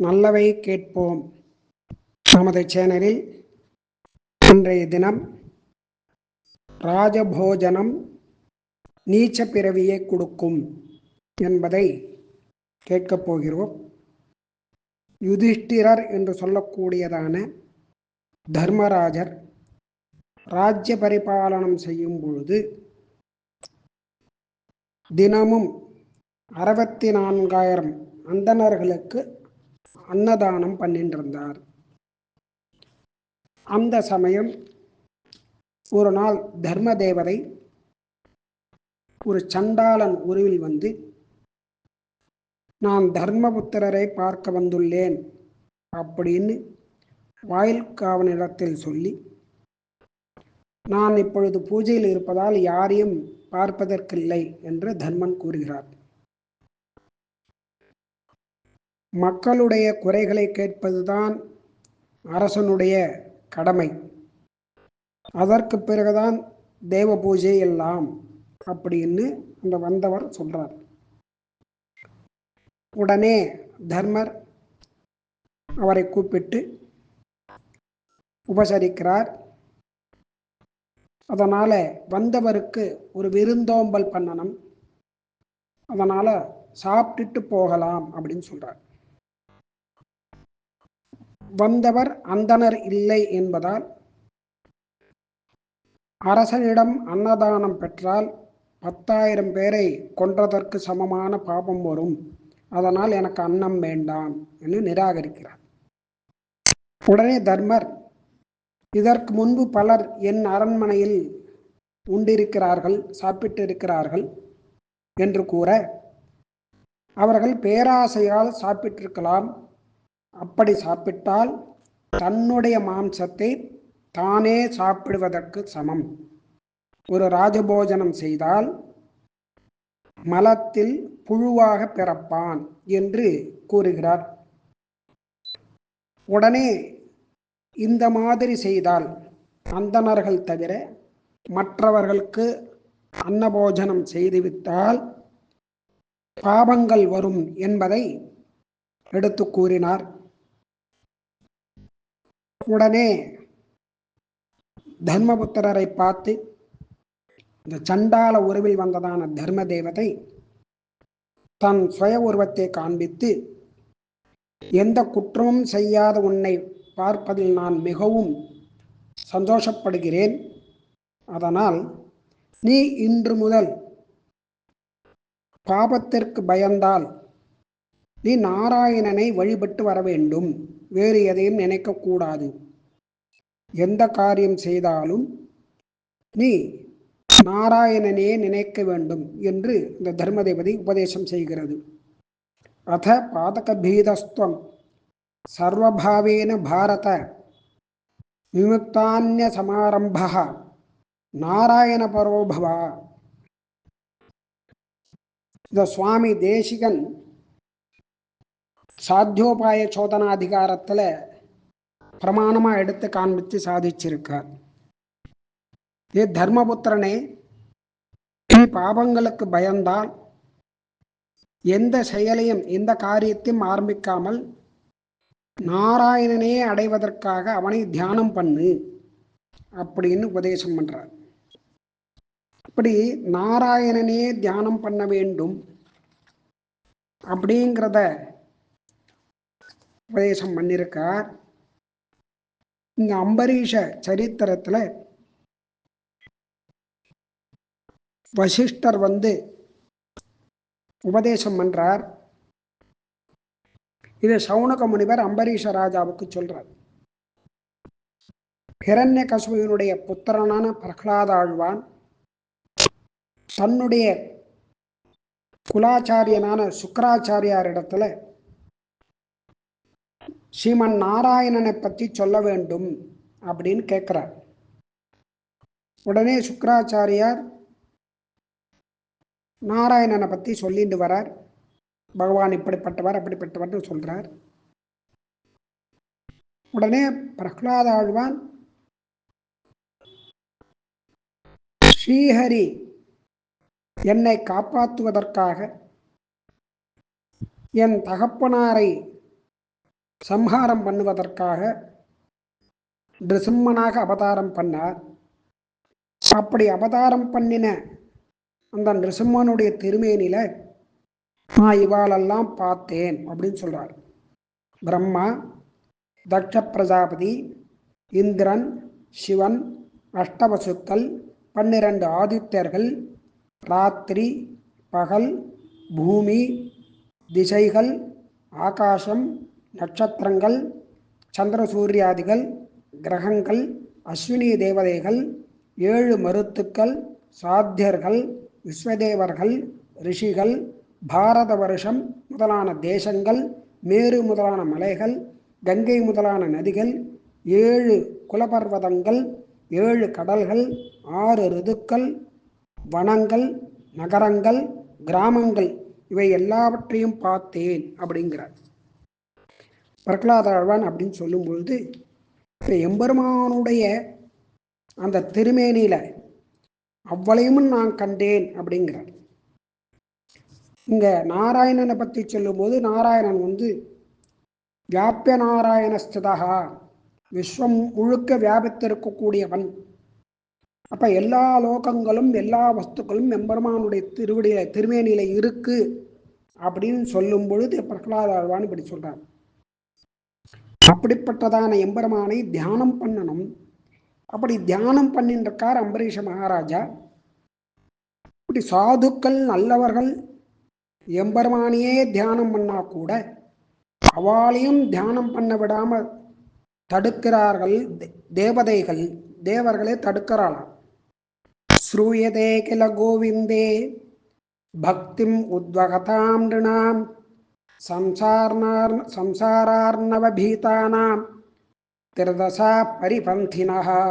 நல்லவை கேட்போம். நமது சேனலில் இன்றைய தினம் ராஜபோஜனம் நீச்ச பிறவியை கொடுக்கும் என்பதை கேட்கப் போகிறோம். யுதிஷ்டிரர் என்று சொல்லக்கூடியதான தர்மராஜர் ராஜ்ய பரிபாலனம் செய்யும் பொழுது தினமும் அறுபத்தி நான்காயிரம் அந்தணர்களுக்கு அன்னதானம் பண்ணின்றிருந்தார் அந்த சமயம் ஒரு நாள் தர்ம தேவதை ஒரு சண்டாளன் உருவில் வந்து நான் தர்மபுத்திரரை பார்க்க வந்துள்ளேன் அப்படின்னு வாயில் காவனிடத்தில் சொல்லி நான் இப்பொழுது பூஜையில் இருப்பதால் யாரையும் பார்ப்பதற்கில்லை என்று தர்மன் கூறுகிறார். மக்களுடைய குறைகளை கேட்பதுதான் அரசனுடைய கடமை. அதற்கு பிறகுதான் தேவ பூஜை எல்லாம் அப்படின்னு அந்த வந்தவர் சொல்றார். உடனே தர்மர் அவரை கூப்பிட்டு உபசரிக்கிறார். அதனால் வந்தவருக்கு ஒரு விருந்தோம்பல் பண்ணணும். அதனால் சாப்பிட்டுட்டு போகலாம் அப்படின்னு சொல்கிறார் வந்தவர் அந்தனர் இல்லை என்பதால் அரசனிடம் அன்னதானம் பெற்றால் பத்தாயிரம் பேரை கொன்றதற்கு சமமான பாபம் வரும். அதனால் எனக்கு அன்னம் வேண்டாம் என்று நிராகரிக்கிறார். உடனே தர்மர் இதற்கு முன்பு பலர் என் அரண்மனையில் உண்டிருக்கிறார்கள் சாப்பிட்டு இருக்கிறார்கள் என்று கூற அவர்கள் பேராசையால் சாப்பிட்டிருக்கலாம் அப்படி சாப்பிட்டால் தன்னுடைய மாம்சத்தை தானே சாப்பிடுவதற்கு சமம். ஒரு ராஜபோஜனம் செய்தால் மலத்தில் புழுவாக பிறப்பான் என்று கூறுகிறார். உடனே இந்த மாதிரி செய்தால் அந்தணர்கள் தவிர மற்றவர்களுக்கு அன்னபோஜனம் செய்துவிட்டால் பாபங்கள் வரும் என்பதை எடுத்து கூறினார். உடனே தர்மபுத்திரரை பார்த்து இந்த சண்டால உருவில் வந்ததான தர்ம தேவதை தன் சுய உருவத்தை காண்பித்து எந்த குற்றமும் செய்யாத உன்னை பார்ப்பதில் நான் மிகவும் சந்தோஷப்படுகிறேன். அதனால் நீ இன்று முதல் பாபத்திற்கு பயந்தால் நீ நாராயணனை வழிபட்டு வர வேண்டும். வேறு எதையும் நினைக்கக்கூடாது. எந்த காரியம் செய்தாலும் நீ நாராயணனே நினைக்க வேண்டும் என்று இந்த தர்மதேவதை உபதேசம் செய்கிறது. அத பாதக பீதஸ்துவம் சர்வபாவேன பாரத. விமுக்தான்ய சமாரம்ப நாராயண பரோபவா இந்த சுவாமி தேசிகன் சாத்தியோபாய சோதனாதிகாரத்தில் பிரமாணமாக எடுத்து காண்பித்து சாதிச்சிருக்கார். ஏ தர்மபுத்திரனே நீ பாபங்களுக்கு பயந்தால் எந்த செயலையும் எந்த காரியத்தையும் ஆரம்பிக்காமல் நாராயணனே அடைவதற்காக அவனை தியானம் பண்ணு அப்படின்னு உபதேசம் பண்றார். அப்படி நாராயணனே தியானம் பண்ண வேண்டும் அப்படிங்கிறத உபதேசம் பண்ணியிருக்கார் இந்த அம்பரீஷ சரித்திரத்துல வசிஷ்டர் வந்து உபதேசம் பண்றார். இது சவுனக முனிவர் அம்பரீஷ ராஜாவுக்கு சொல்றார். ஹிரண்ய கசுவினுடைய புத்திரனான பிரகலாத ஆழ்வான் தன்னுடைய குலாச்சாரியனான சுக்கராச்சாரியாரிடத்துல ஸ்ரீமன் நாராயணனை பற்றி சொல்ல வேண்டும் அப்படின்னு கேட்குறார் உடனே சுக்கராச்சாரியார் நாராயணனை பற்றி சொல்லிட்டு வரார். பகவான் இப்படிப்பட்டவர் அப்படிப்பட்டவர்னு சொல்கிறார் உடனே பிரகலாத ஆழ்வான் ஸ்ரீஹரி என்னை காப்பாற்றுவதற்காக என் தகப்பனாரை சம்ஹாரம் பண்ணுவதற்காக நிருசிம்மனாக அவதாரம் பண்ணார். அப்படி அவதாரம் பண்ணின அந்த நிருசிம்மனுடைய திருமேனில நான் இவாளெல்லாம் பார்த்தேன் அப்படின்னு சொல்றார். பிரம்மா தக்ஷ பிரஜாபதி இந்திரன் சிவன் அஷ்டவசுக்கள் பன்னிரண்டு ஆதித்யர்கள் ராத்திரி பகல் பூமி திசைகள் ஆகாசம் நட்சத்திரங்கள் சந்திர சூரியாதிகள் கிரகங்கள் அஸ்வினி தேவதைகள் ஏழு மருத்துக்கள் சாத்தியர்கள் விஸ்வதேவர்கள் ரிஷிகள் பாரத வருஷம் முதலான தேசங்கள் மேரு முதலான மலைகள் கங்கை முதலான நதிகள் ஏழு குலபர்வதங்கள் ஏழு கடல்கள் ஆறு ரிதுக்கள் வனங்கள் நகரங்கள் கிராமங்கள் இவை எல்லாவற்றையும் பார்த்தேன் அப்படிங்கிறார். பிரகலாத ஆழ்வான் அப்படின்னு சொல்லும் பொழுது எம்பெருமானுடைய அந்த திருமேனியில அவ்வளையும் நான் கண்டேன் அப்படிங்கிறார். இங்க நாராயணனை பற்றி சொல்லும்போது நாராயணன் வந்து வியாபிய நாராயணஸ்திதா விஸ்வம் முழுக்க வியாபித்திருக்கக்கூடியவன். அப்ப எல்லா லோகங்களும் எல்லா வஸ்துக்களும் எம்பெருமானுடைய திருவடியில திருமேனியில இருக்கு அப்படின்னு சொல்லும் பொழுது பிரகலாத ஆழ்வான் இப்படி சொல்றான் அப்படிப்பட்டதான எம்பெருமானை தியானம் பண்ணணும். அப்படி தியானம் பண்ணிட்டு அம்பரீஷ மகாராஜா. இப்படி சாதுக்கள் நல்லவர்கள் எம்பெருமானையே தியானம் பண்ணா கூட அவாளையும் தியானம் பண்ண விடாம தடுக்கிறார்கள் தேவதைகள் தேவர்களே தடுக்கிறாளாம். ஸ்ரூயதே கில கோவிந்தே பக்திம் உத்வகதாம் நிருணாம் சம்சார்னார் சம்சாரார்ணவபீதானாம் திருதசா பரிபந்தினஹா.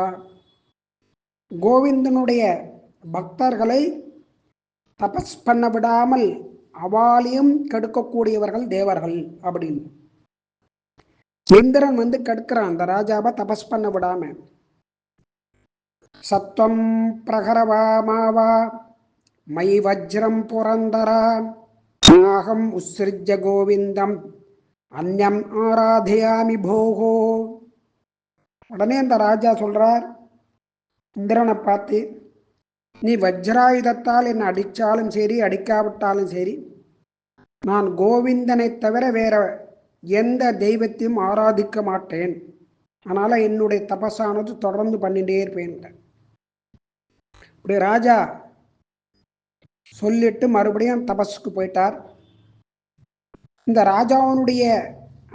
கோவிந்தனுடைய பக்தர்களை தபஸ் பண்ண விடாமல் அவாலியும் கெடுக்கக்கூடியவர்கள் தேவர்கள் அப்படின்னு. இந்திரன் வந்து கெடுக்கிறான் அந்த ராஜாவை தபஸ் பண்ண விடாம. சத்வம் பிரகரவாமாவா மை வஜ்ரம் புரந்தரா. நாகம் உத்ஸிருஜ்ய கோவிந்தம் அந்யம் ஆராதயாமி போகோ உடனே அந்த ராஜா சொல்றார் இந்திரனை பார்த்து நீ வஜ்ராயுதத்தால் என்னை அடித்தாலும் சரி அடிக்காவிட்டாலும் சரி நான் கோவிந்தனை தவிர வேற எந்த தெய்வத்தையும் ஆராதிக்க மாட்டேன் அதனால் என்னுடைய தபஸானது தொடர்ந்து பண்ணிட்டே இருப்பேன் இப்படி ராஜா சொல்லிட்டு மறுபடியும் தபஸுக்கு போயிட்டார். இந்த ராஜாவனுடைய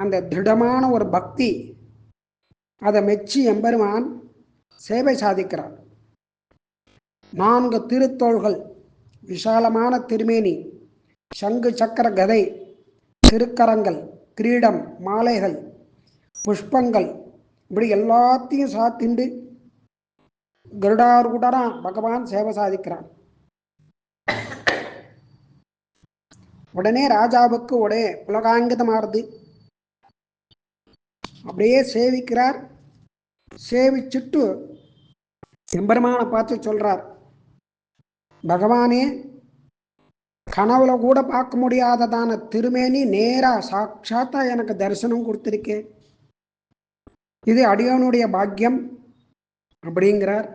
அந்த திருடமான ஒரு பக்தி அதை மெச்சி எம்பெருமான் சேவை சாதிக்கிறார். நான்கு திருத்தோள்கள் விசாலமான திருமேனி சங்கு சக்கர கதை திருக்கரங்கள் கிரீடம் மாலைகள் புஷ்பங்கள் இப்படி எல்லாத்தையும் சாத்திண்டு கருடாரூடரா பகவான் சேவை சாதிக்கிறான். உடனே ராஜாவுக்கு உடனே புலகாங்கிதமாறுது அப்படியே சேவிக்கிறார். சேவிச்சுட்டு எம்பெருமானை பார்த்து சொல்றார் பகவானே கனவுல கூட பார்க்க முடியாததான திருமேனி நேரா சாட்சாத்தா எனக்கு தரிசனம் கொடுத்துருக்கேன் இது அடியோனுடைய பாக்கியம் அப்படிங்கிறார்.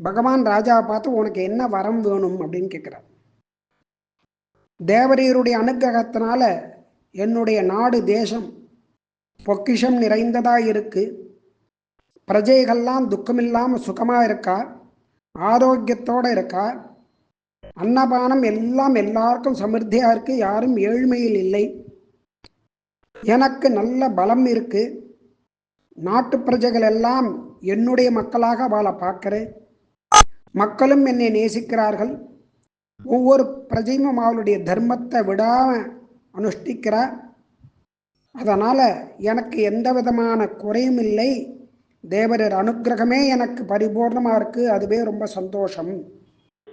பகவான் ராஜாவை பார்த்து உனக்கு என்ன வரம் வேணும்? அப்படின்னு கேட்குறார். தேவரீருடைய அனுகிரகத்தினால என்னுடைய நாடு தேசம் பொக்கிஷம் நிறைந்ததாக இருக்கு பிரஜைகள்லாம் துக்கமில்லாமல் சுகமாக இருக்கா ஆரோக்கியத்தோட இருக்கா அன்னபானம் எல்லாம் எல்லாருக்கும் சமிருத்தியாக இருக்குது யாரும் ஏழ்மையில் இல்லை. எனக்கு நல்ல பலம் இருக்கு. நாட்டு பிரஜைகள் எல்லாம் என்னுடைய மக்களாக வாழ பார்க்குறேன். மக்களும் என்னை நேசிக்கிறார்கள். ஒவ்வொரு பிரஜையும் அவளுடைய தர்மத்தை விடாம அனுஷ்டிக்கிறா. அதனால எனக்கு எந்த விதமான குறையும் இல்லை. தேவரர் அனுக்கிரகமே எனக்கு பரிபூர்ணமாக இருக்குது அதுவே ரொம்ப சந்தோஷம்.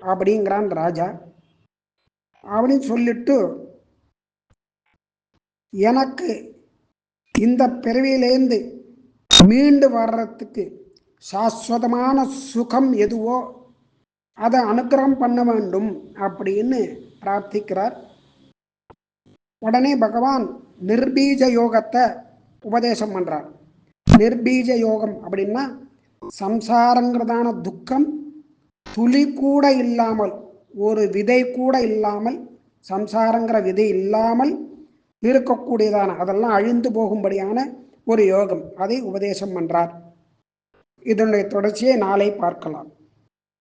அப்படிங்கிறான் ராஜா. அப்படின்னு சொல்லிட்டு எனக்கு இந்த பிறவியிலேருந்து மீண்டு வர்றதுக்கு சாஸ்வதமான சுகம் எதுவோ அதை அனுக்கிரகம் பண்ண வேண்டும் அப்படின்னு பிரார்த்திக்கிறார். உடனே பகவான் நிர்பீஜ யோகத்தை உபதேசம் பண்றார். நிர்பீஜ யோகம் அப்படின்னா சம்சாரங்கிறதான துக்கம் துளி கூட இல்லாமல் ஒரு விதை கூட இல்லாமல் சம்சாரங்கிற விதை இல்லாமல் இருக்கக்கூடியதான அதெல்லாம் அழிந்து போகும்படியான ஒரு யோகம். அதை உபதேசம் பண்றார். இதனுடைய தொடர்ச்சியை நாளை பார்க்கலாம்.